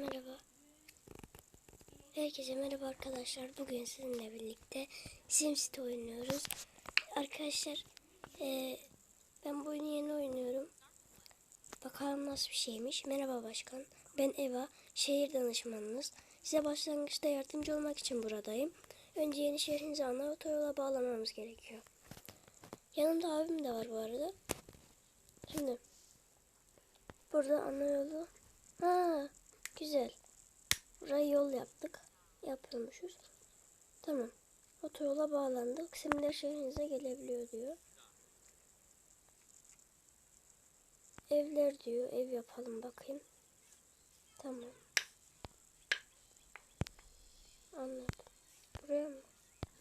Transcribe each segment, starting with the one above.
Merhaba. Herkese merhaba arkadaşlar. Bugün sizinle birlikte SimCity oynuyoruz. Arkadaşlar eee, ben bu oyunu yeni oynuyorum. Bakalım nasıl bir şeymiş. Merhaba başkan. Ben Eva. Şehir danışmanınız. Size başlangıçta yardımcı olmak için buradayım. Önce yeni şehrinizi ana otoyola bağlamamız gerekiyor. Yanımda abim de var bu arada. Şimdi burada ana yolu. Ha, güzel. Buraya yol yaptık. Yapıyormuşuz. Tamam. Otoyola bağlandık. Simler şehrinize gelebiliyor diyor. Evler diyor. Ev yapalım bakayım. Tamam. Anladım. Buraya mı?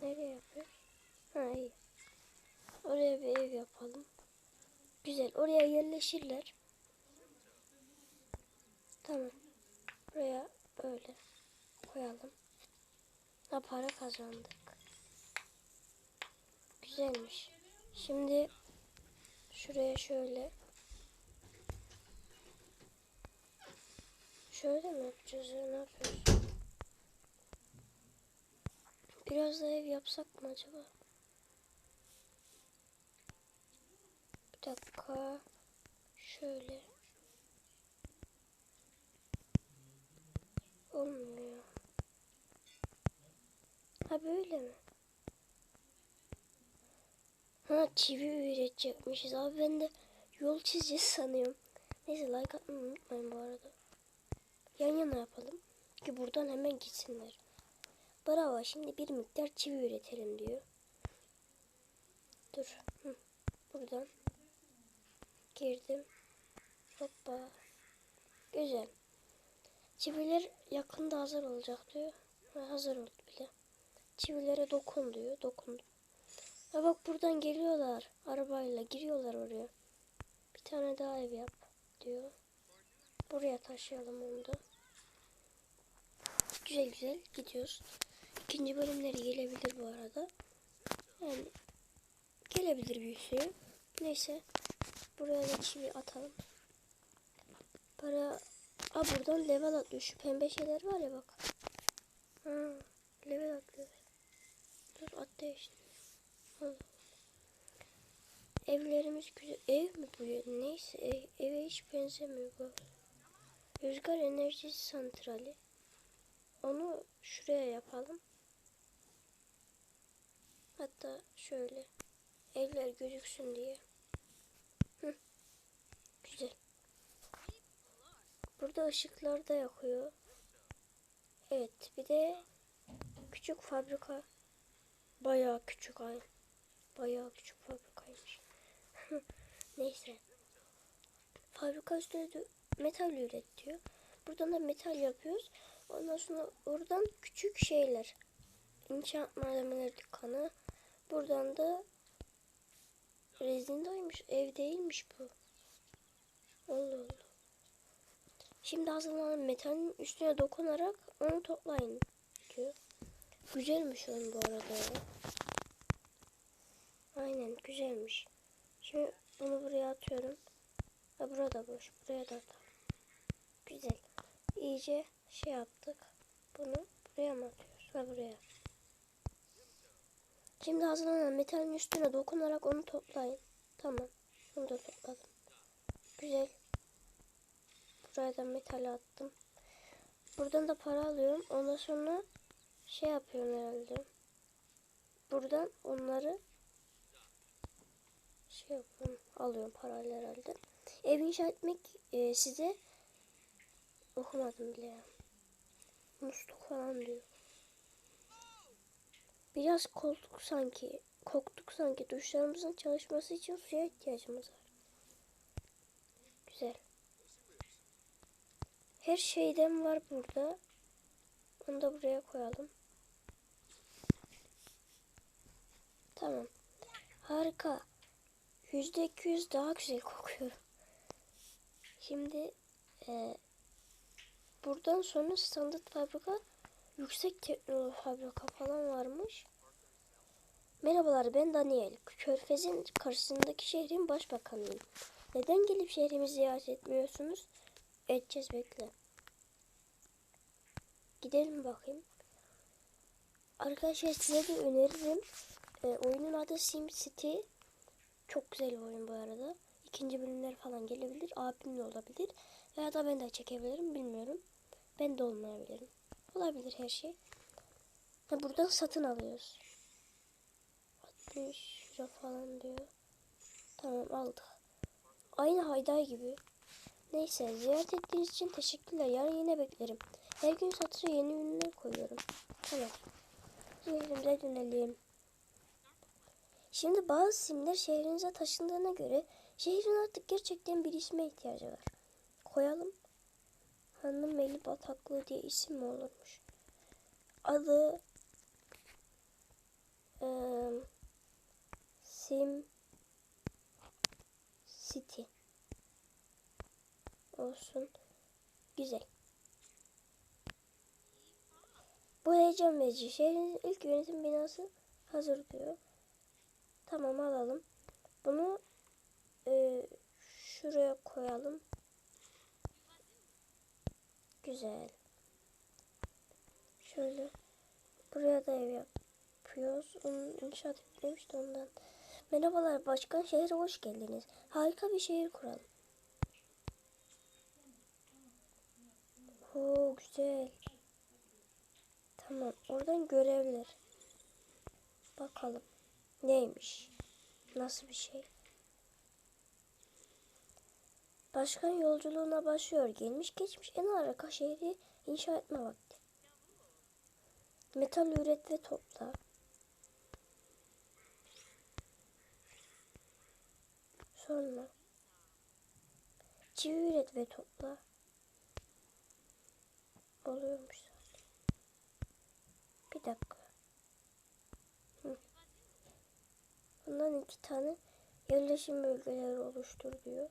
Nereye yapıyor? Ha iyi. Oraya bir ev yapalım. Güzel. Oraya yerleşirler. Tamam. Buraya böyle koyalım. Ha para kazandık. Güzelmiş. Şimdi şuraya şöyle şöyle mi yapacağız ya? Ne yapıyoruz? Biraz da ev yapsak mı acaba? Bir dakika. Şöyle. Olmuyor. Ha böyle mi? Ha çivi üretecekmişiz. Abi ben de yol çizeceğiz sanıyorum. Neyse like atmayı unutmayın bu arada. Yan yana yapalım. Ki buradan hemen gitsinler. Bravo şimdi bir miktar çivi üretelim diyor. Dur. Hı. Buradan. Girdim. Hoppa. Güzel. Çiviler yakında hazır olacak diyor. Ha, hazır oldu bile. Çivilere dokun diyor. Dokun. Ya bak buradan geliyorlar. Arabayla giriyorlar oraya. Bir tane daha ev yap diyor. Buraya taşıyalım onu da. Güzel güzel gidiyoruz. İkinci bölümleri gelebilir bu arada. Yani gelebilir bir şey. Neyse. Buraya da çivi atalım. Para Aa buradan level atlıyor. Şu pembe şeyler var ya bak. Ha, level atlıyor. Dur at değişti. Evlerimiz güzel. Ev mi bu? ya? Neyse ev, eve hiç benzemiyor bu. Rüzgar enerjisi santrali. Onu şuraya yapalım. Hatta şöyle. Evler gözüksün diye. Hı. Güzel. Burada ışıklar da yakıyor. Evet bir de küçük fabrika. Bayağı küçük ay. Bayağı küçük fabrikaymış. Neyse. Fabrika üstüne metal üretiyor. Buradan da metal yapıyoruz. Ondan sonra oradan küçük şeyler. İnşaat malzemeleri dükkanı. Buradan da rezindaymış. Ev değilmiş bu. Şimdi hazırlanan metalin üstüne dokunarak onu toplayın diyor. Güzelmiş oyun bu arada. Aynen güzelmiş. Şimdi bunu buraya atıyorum. Ha burada boş. Buraya da atalım. Güzel. İyice şey yaptık. Bunu buraya mı atıyoruz? Ha buraya. Şimdi hazırlanan metalin üstüne dokunarak onu toplayın. Tamam. Bunu da topladım. Güzel. Buraya da metal attım. Buradan da para alıyorum. Ondan sonra şey yapıyorum herhalde. Buradan onları şey yapıyorum. Alıyorum parayla herhalde. Ev inşa etmek e, size okumadım bile ya. Musluk falan diyor. Biraz koltuk sanki. Koktuk sanki. Duşlarımızın çalışması için suya ihtiyacımız var. Güzel. Her şeyden var burada. Onu da buraya koyalım. Tamam. Harika. Yüzde iki yüz daha güzel kokuyor. Şimdi e, buradan sonra standart fabrika yüksek teknoloji fabrika falan varmış. Merhabalar ben Daniel. Körfez'in karşısındaki şehrin başbakanıyım. Neden gelip şehrimizi ziyaret etmiyorsunuz? Edeceğiz bekle. Gidelim bakayım. Arkadaşlar size de öneririm. Ee, oyunun adı SimCity. Çok güzel bir oyun bu arada. İkinci bölümler falan gelebilir. Abim de olabilir. Veya da ben de çekebilirim bilmiyorum. Ben de olmayabilirim. Olabilir her şey. Ha, buradan satın alıyoruz. 60 lira falan diyor. Tamam aldık. Aynı hayday gibi. Neyse ziyaret ettiğiniz için teşekkürler. Yarın yine beklerim. Her gün satışa yeni ürünler koyuyorum. Tamam. Şehrimize dönelim. Şimdi bazı simler şehrinize taşındığına göre şehrin artık gerçekten bir isme ihtiyacı var. Koyalım. Hanım Meli Bataklığı diye isim mi olurmuş? Adı eee, Sim City olsun. Güzel. Bu heyecan verici. Şehrin ilk yönetim binası hazır diyor. Tamam alalım. Bunu e, şuraya koyalım. Güzel. Şöyle buraya da ev yapıyoruz. Onu inşaat etmemiş de ondan. Merhabalar başkan şehre hoş geldiniz. Harika bir şehir kuralım. Oo güzel. Tamam oradan görevler. Bakalım neymiş? Nasıl bir şey? Başkan yolculuğuna başlıyor. Gelmiş geçmiş en harika şehri inşa etme vakti. Metal üret ve topla. Sonra çivi üret ve topla. Oluyormuş zaten. Bir dakika. Hı. Bundan iki tane yerleşim bölgeleri oluştur diyor.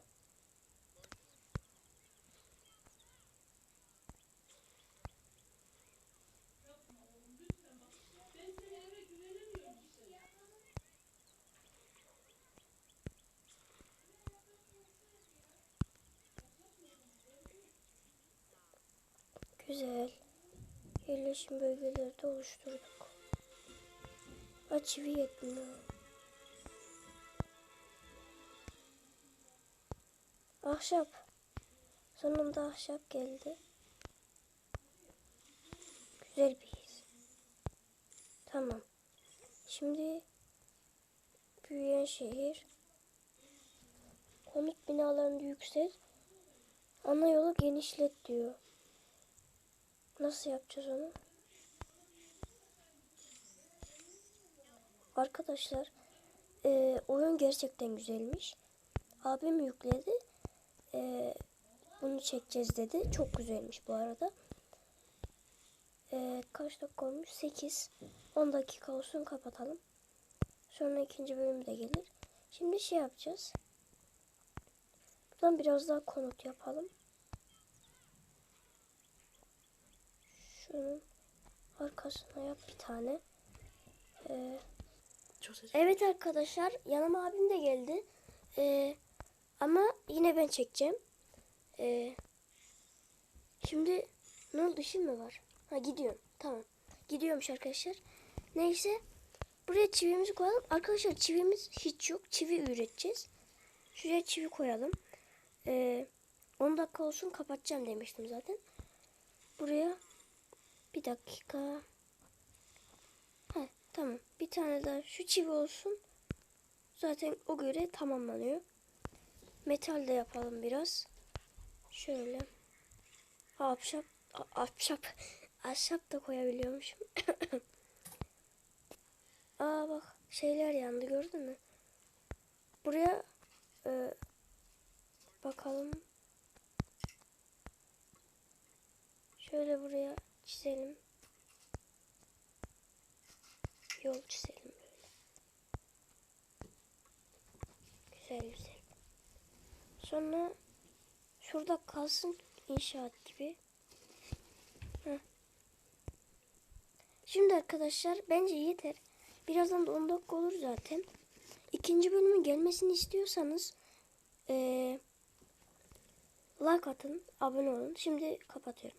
Güzel. Yerleşim bölgeleri de oluşturduk. Ha çivi yetmiyor. Ahşap. Sonunda ahşap geldi. Güzel bir his. Tamam. Şimdi büyüyen şehir. Konut binalarını yükselt. Ana yolu genişlet diyor. Nasıl yapacağız onu? Arkadaşlar e, oyun gerçekten güzelmiş. Abim yükledi. E, bunu çekeceğiz dedi. Çok güzelmiş bu arada. E, kaç dakika olmuş? 8. 10 dakika olsun kapatalım. Sonra ikinci bölüm de gelir. Şimdi şey yapacağız. Buradan biraz daha konut yapalım. Şunun arkasına yap bir tane. Ee, evet arkadaşlar yanıma abim de geldi. Ee, ama yine ben çekeceğim. Ee, şimdi ne oldu işim mi var? Ha gidiyorum. Tamam. Gidiyormuş arkadaşlar. Neyse. Buraya çivimizi koyalım. Arkadaşlar çivimiz hiç yok. Çivi üreteceğiz. Şuraya çivi koyalım. Ee, 10 dakika olsun kapatacağım demiştim zaten. Buraya bir dakika. Heh, tamam. Bir tane daha şu çivi olsun. Zaten o göre tamamlanıyor. Metal de yapalım biraz. Şöyle. Ahşap. Ahşap. Ahşap da koyabiliyormuşum. Aa bak şeyler yandı gördün mü? Buraya e, bakalım. Şöyle buraya çizelim. Yol çizelim böyle. Güzel güzel. Sonra şurada kalsın inşaat gibi. Şimdi arkadaşlar bence yeter. Birazdan da 10 dakika olur zaten. İkinci bölümün gelmesini istiyorsanız eee like atın, abone olun. Şimdi kapatıyorum.